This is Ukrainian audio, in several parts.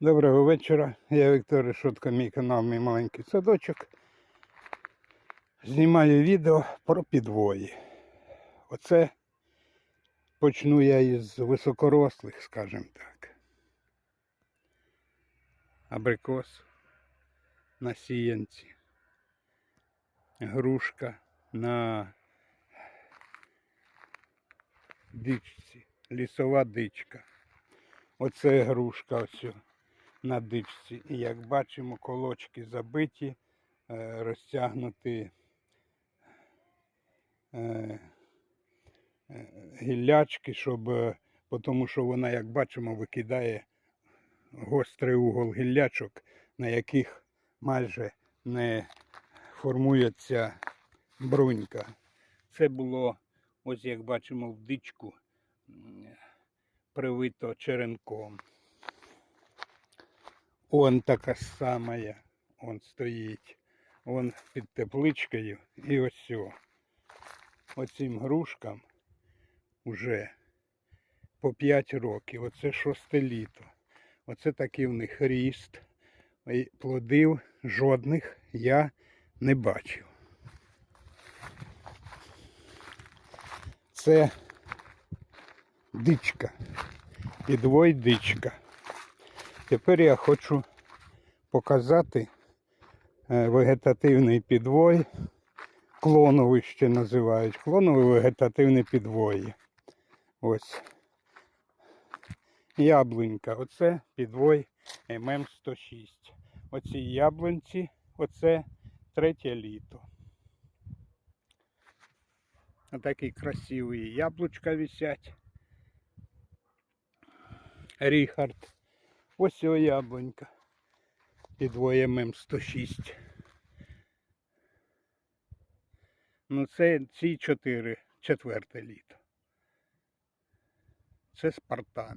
Доброго вечора. Я Віктор Решотко, мій канал, мій маленький садочок. Знімаю відео про підвої. Оце почну я із високорослих, скажімо так. Абрикос на сіянці. Грушка на дичці. Лісова дичка. Оце грушка ось на дичці. І як бачимо, колочки забиті, е, розтягнуті е, е, гіллячки, щоб, тому що вона, як бачимо, викидає гострий угол гіллячок, на яких майже не формується брунька. Це було, ось як бачимо, в дичку привито черенком. Он така сама, он стоїть. Он під тепличкою і ось. Оцим грушкам уже по 5 років. Оце шосте літо. Оце такий в них ріст. І плодів жодних я не бачив. Це дичка. Підвой дичка. Тепер я хочу показати е, вегетативний підвой. Клоновий ще називають. Клоновий вегетативний підвої. Ось. Яблунька. Оце підвой ММ106. Оці яблунці, оце третє літо. Отакі красиві яблучка висять. Ріхард. Ось о яблунька. Підвоє ММ106. Ну це ці чотири, четверте літо. Це Спартан.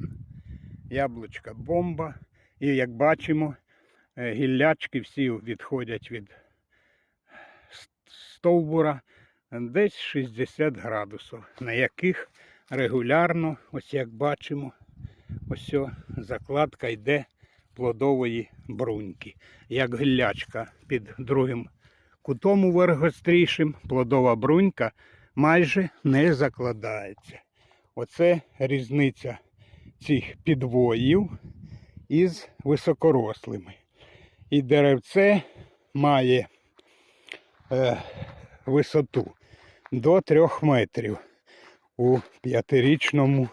Яблучка бомба. І як бачимо, е, гіллячки всі відходять від стовбура десь 60 градусів, на яких регулярно, ось як бачимо, ось закладка йде плодової бруньки. Як гіллячка під другим кутом уверх гострішим, плодова брунька майже не закладається. Оце різниця цих підвоїв із високорослими. І деревце має е, висоту до 3 метрів у п'ятирічному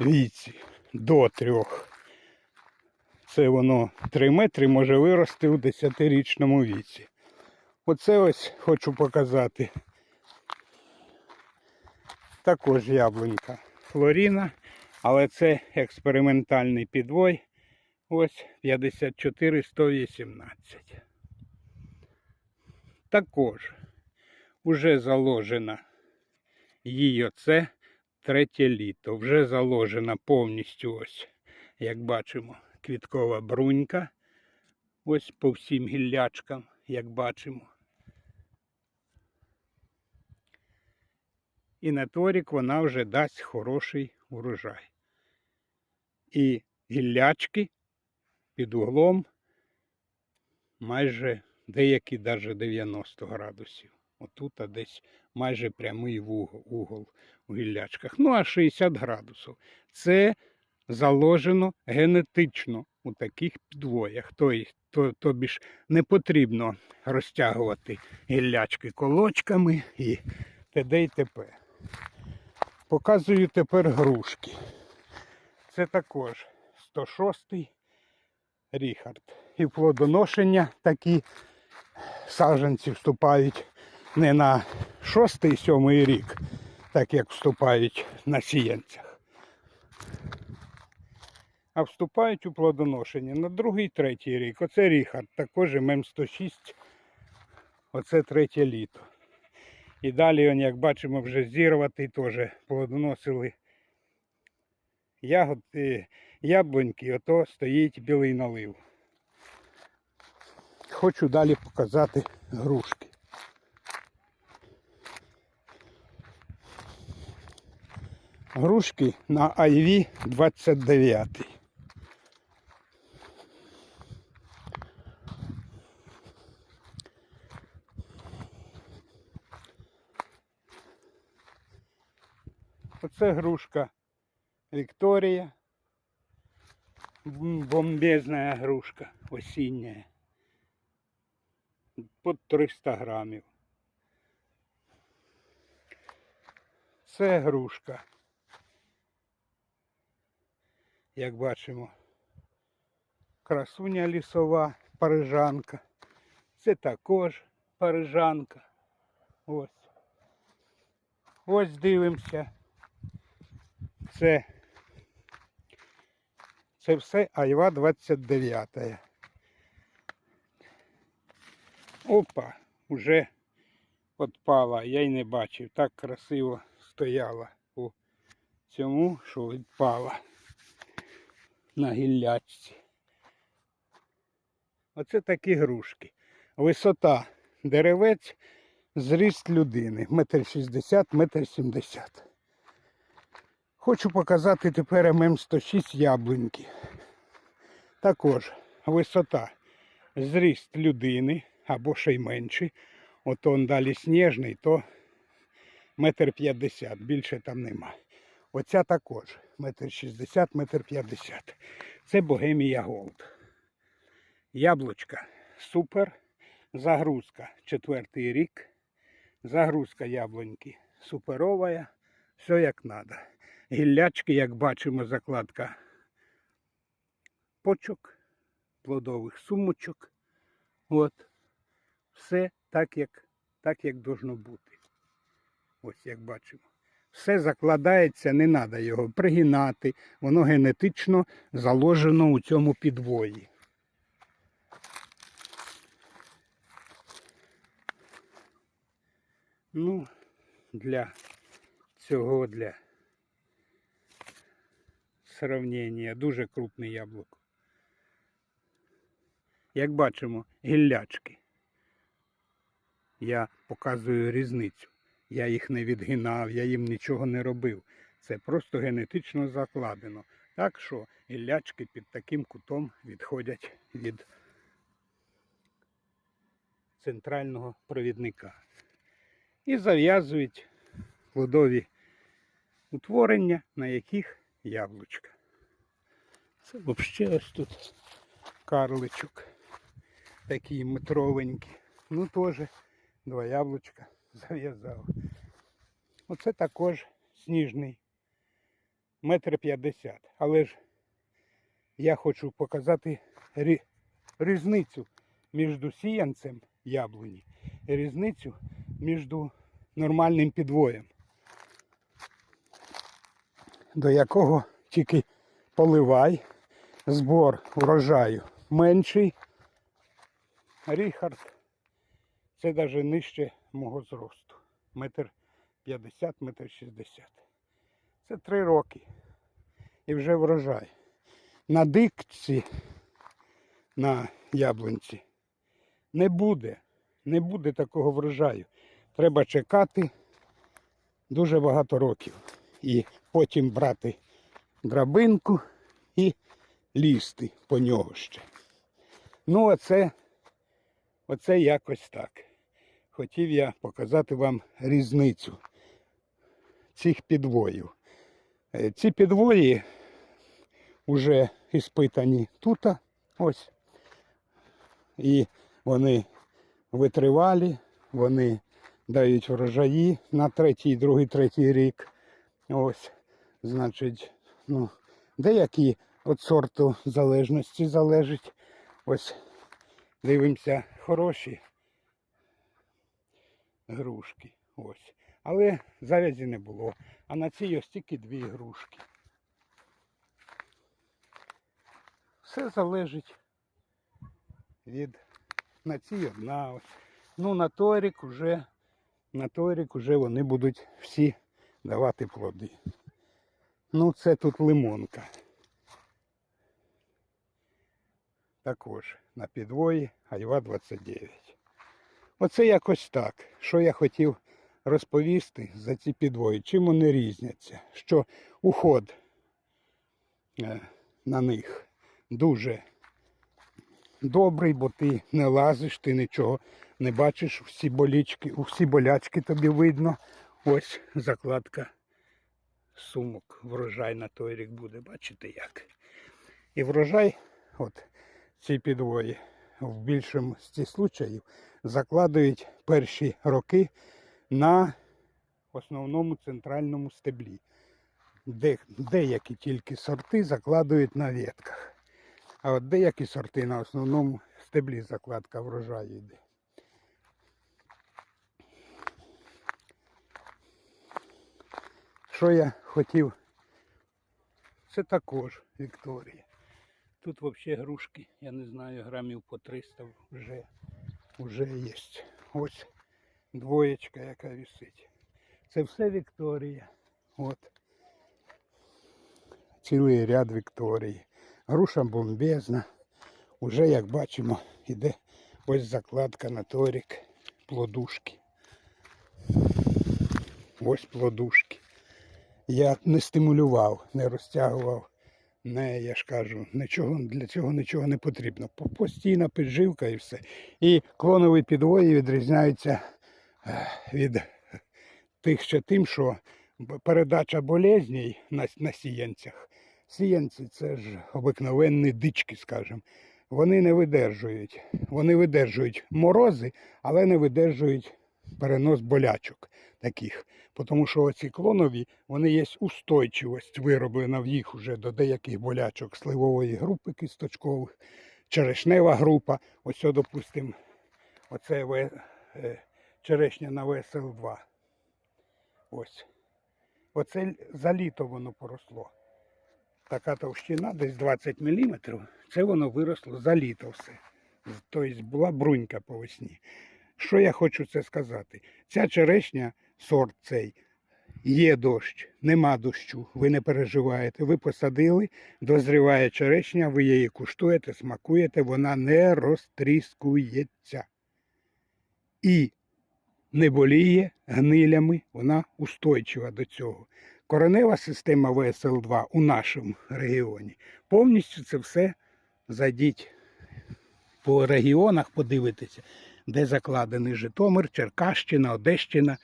віці. До трьох. Це воно 3 метри може вирости у 10-річному віці. Оце ось хочу показати. Також яблунька Флоріна, але це експериментальний підвой. Ось 54 118. Також уже заложена її оце третє літо. Вже заложена повністю ось, як бачимо, квіткова брунька. Ось по всім гіллячкам, як бачимо. І на торік вона вже дасть хороший урожай. І гіллячки під углом майже деякі навіть 90 градусів. Отут а десь майже прямий угол у гіллячках. Ну а 60 градусів. Це заложено генетично у таких підвоях. Тобто, то, тобі ж не потрібно розтягувати гіллячки колочками і т.д. і т.п. Показую тепер грушки. Це також 106-й Ріхард. І в плодоношення такі саджанці вступають не на 6-7 рік, так як вступають на сіянцях. А вступають у плодоношення на другий, третій рік. Оце Ріхард, також ММ106. Оце третє літо. І далі, он, як бачимо, вже зірватий теж плодоносили ягоди, яблуньки, ото стоїть білий налив. Хочу далі показати грушки. грушки на IV 29. Оце грушка Вікторія, бомбезна грушка осіння. Под 300 грамів. Це грушка. Як бачимо, красуня лісова, парижанка. Це також парижанка. Ось. Ось дивимося. Це, це все Айва 29. Опа, уже відпала, я й не бачив. Так красиво стояла у цьому, що відпала на гіллячці. Оце такі грушки. Висота деревець, зріст людини. Метр шістдесят, метр сімдесят. Хочу показати тепер ММ106 яблуньки. Також висота, зріст людини або ще й менший. От он далі сніжний, то метр п'ятдесят, більше там нема. Оця також метр шістдесят, метр п'ятдесят. Це Богемія Голд. Яблучка супер. Загрузка четвертий рік. Загрузка яблуньки суперова. Все як треба. Гіллячки, як бачимо, закладка почок, плодових сумочок. От. Все так, як, так, як должно бути. Ось як бачимо. Все закладається, не треба його пригинати. Воно генетично заложено у цьому підвої. Ну, для цього, для сравнення, дуже крупне яблуко. Як бачимо, гіллячки. Я показую різницю. Я їх не відгинав, я їм нічого не робив. Це просто генетично закладено. Так що гіллячки під таким кутом відходять від центрального провідника. І зав'язують плодові утворення, на яких яблучка. Це взагалі ось тут карличок. Такий метровенький. Ну теж два яблучка зав'язав. Оце також сніжний. Метр п'ятдесят. Але ж я хочу показати рі- різницю між сіянцем яблуні і різницю між нормальним підвоєм, до якого тільки поливай, збор урожаю менший. Ріхард це навіть нижче мого зросту. Метр п'ятдесят, метр шістдесят. Це три роки. І вже врожай. На дикці, на яблунці не буде. Не буде такого врожаю. Треба чекати дуже багато років. І потім брати драбинку і лізти по нього ще. Ну, оце, оце якось так. Хотів я показати вам різницю цих підвоїв. Е, Ці підвої вже іспитані тут. Ось. І вони витривалі, вони дають врожаї на третій, другий, третій рік. Ось, значить, ну, деякі від сорту залежності залежить. Ось дивимося хороші грушки. Ось. Але завязі не було. А на цій ось тільки дві грушки. Все залежить від на цій одна ось. Ну на той рік уже, на той рік уже вони будуть всі давати плоди. Ну це тут лимонка. Також на підвої Айва 29. Оце якось так. Що я хотів розповісти за ці підвої. Чим вони різняться? Що уход е, на них дуже добрий, бо ти не лазиш, ти нічого не бачиш, всі болічки, всі болячки тобі видно. Ось закладка сумок врожай на той рік буде. Бачите як? І врожай, от ці підвої, в більшості случаїв закладують перші роки на основному центральному стеблі. Де, деякі тільки сорти закладують на ветках. А от деякі сорти на основному стеблі закладка врожаю йде. Що я хотів? Це також Вікторія. Тут взагалі грушки, я не знаю, грамів по 300 вже, вже є. Ось двоєчка, яка висить. Це все Вікторія. От. Цілий ряд Вікторії. Груша бомбезна. Уже, як бачимо, іде ось закладка на торік плодушки. Ось плодушки. Я не стимулював, не розтягував. Не, я ж кажу, нічого, для цього нічого не потрібно. Постійна підживка і все. І клонові підвої відрізняються е, від тих ще тим, що передача болезней на, на сіянцях. Сіянці це ж обикновенні дички, скажімо. Вони не видержують. Вони видержують морози, але не видержують перенос болячок таких. Тому що оці клонові, вони є устойчивість вироблена в їх уже до деяких болячок сливової групи кісточкових, черешнева група. Ось, допустимо, оце В- е, черешня на ВСЛ-2. Ось. Оце за літо воно поросло. Така товщина, десь 20 мм. Це воно виросло за літо все. Тобто була брунька по весні. Що я хочу це сказати? Ця черешня, сорт цей, є дощ, нема дощу, ви не переживаєте. Ви посадили, дозріває черешня, ви її куштуєте, смакуєте, вона не розтріскується. І не боліє гнилями, вона устойчива до цього. Коренева система ВСЛ-2 у нашому регіоні. Повністю це все зайдіть по регіонах, подивитися, де закладений Житомир, Черкащина, Одещина,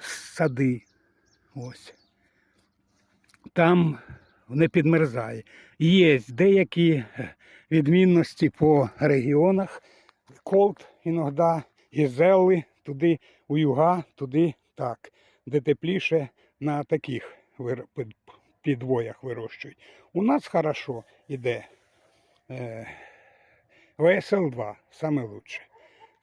сади. Ось. Там не підмерзає. Є деякі відмінності по регіонах. Колт іноді, Гізели, туди у юга, туди так, де тепліше на таких підвоях вирощують. У нас хорошо іде е, ВСЛ-2, саме лучше.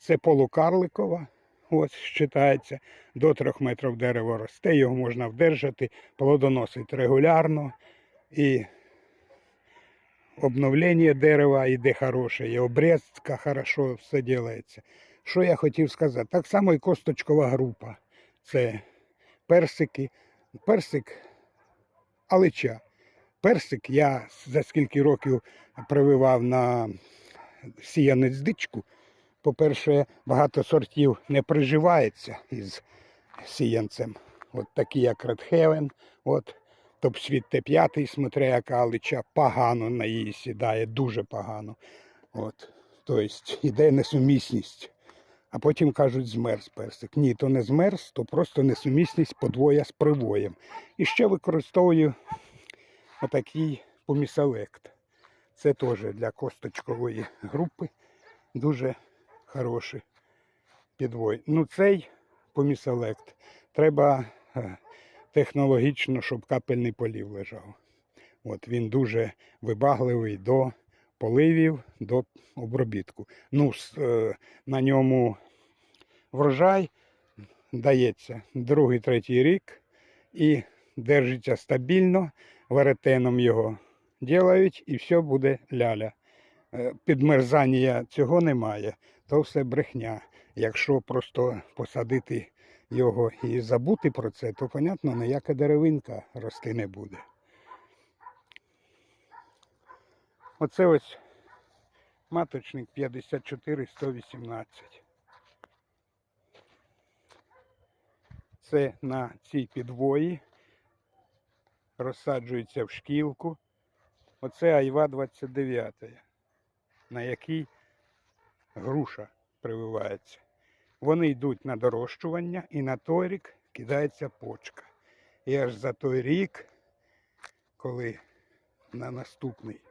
Це полукарликова, ось вважається, до 3 метрів дерево росте, його можна вдержати, плодоносить регулярно і обновлення дерева йде хороше, і обрізка хорошо все робиться. Що я хотів сказати? Так само і косточкова група. Це персики. Персик алича. Персик я за скільки років прививав на сіянець дичку. По-перше, багато сортів не приживається із сіянцем. От такі, як Heaven, от Топсвіт Т5, смотря яка алича, погано на її сідає, дуже погано. От. Тобто йде несумісність. А потім кажуть, змерз персик. Ні, то не змерз, то просто несумісність подвоя з привоєм. І ще використовую отакий поміселект. Це теж для косточкової групи дуже хороший підвой. Ну, цей поміселект треба е, технологічно, щоб капельний полів лежав. От він дуже вибагливий до поливів, до обробітку. Ну, е, на ньому врожай дається другий, третій рік і держиться стабільно, веретеном його ділають і все буде ляля. Е, Підмерзання цього немає, то все брехня. Якщо просто посадити його і забути про це, то, понятно, ніяка деревинка рости не буде. Оце ось маточник 54-118. Це на цій підвої. Розсаджується в шкілку. Оце Айва 29, на якій груша прививається. Вони йдуть на дорощування і на той рік кидається почка. І аж за той рік, коли на наступний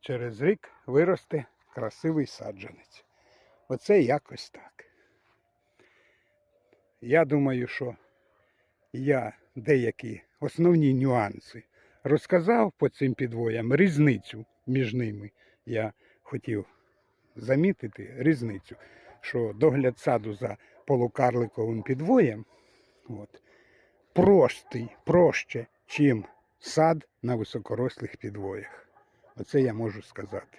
через рік виросте красивий саджанець. Оце якось так. Я думаю, що я деякі основні нюанси розказав по цим підвоям, різницю між ними. Я хотів замітити різницю, що догляд саду за полукарликовим підвоєм от, простий, проще, чим сад на високорослих підвоях. Оце я можу сказати.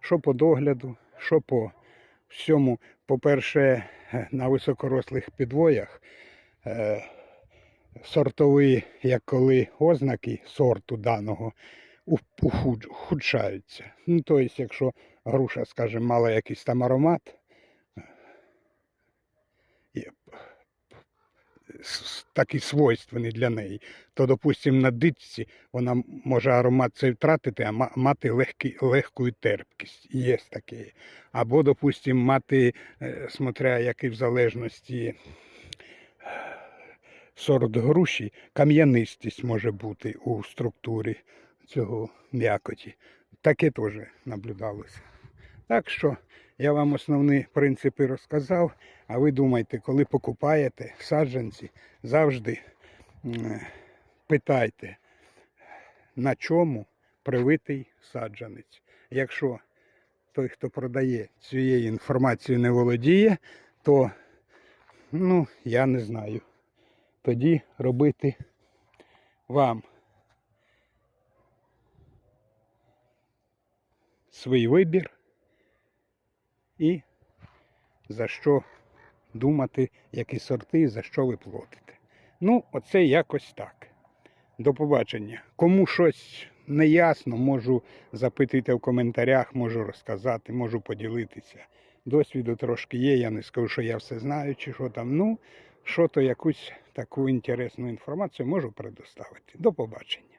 Що по догляду, що по всьому, по-перше, е, на високорослих підвоях е, сортові, як коли ознаки сорту даного ухудшаються. Ну, тобто, якщо груша, скажімо, мала якийсь там аромат, е, такий свойственний для неї, то, допустимо, на дичці вона може аромат цей втратити, а мати легкий, легку терпкість. Є таке. Або, допустимо, мати, е, смотря який в залежності е, сорт груші, кам'янистість може бути у структурі цього м'якоті. Таке теж наблюдалося. Так що я вам основні принципи розказав, а ви думайте, коли покупаєте саджанці, завжди питайте, на чому привитий саджанець. Якщо той, хто продає цією інформацією не володіє, то ну, я не знаю. Тоді робити вам свій вибір і за що думати, які сорти за що ви платите. Ну, оце якось так. До побачення. Кому щось не ясно, можу запитати в коментарях, можу розказати, можу поділитися. Досвіду трошки є, я не скажу, що я все знаю, чи що там. Ну, що то якусь таку інтересну інформацію можу предоставити. До побачення.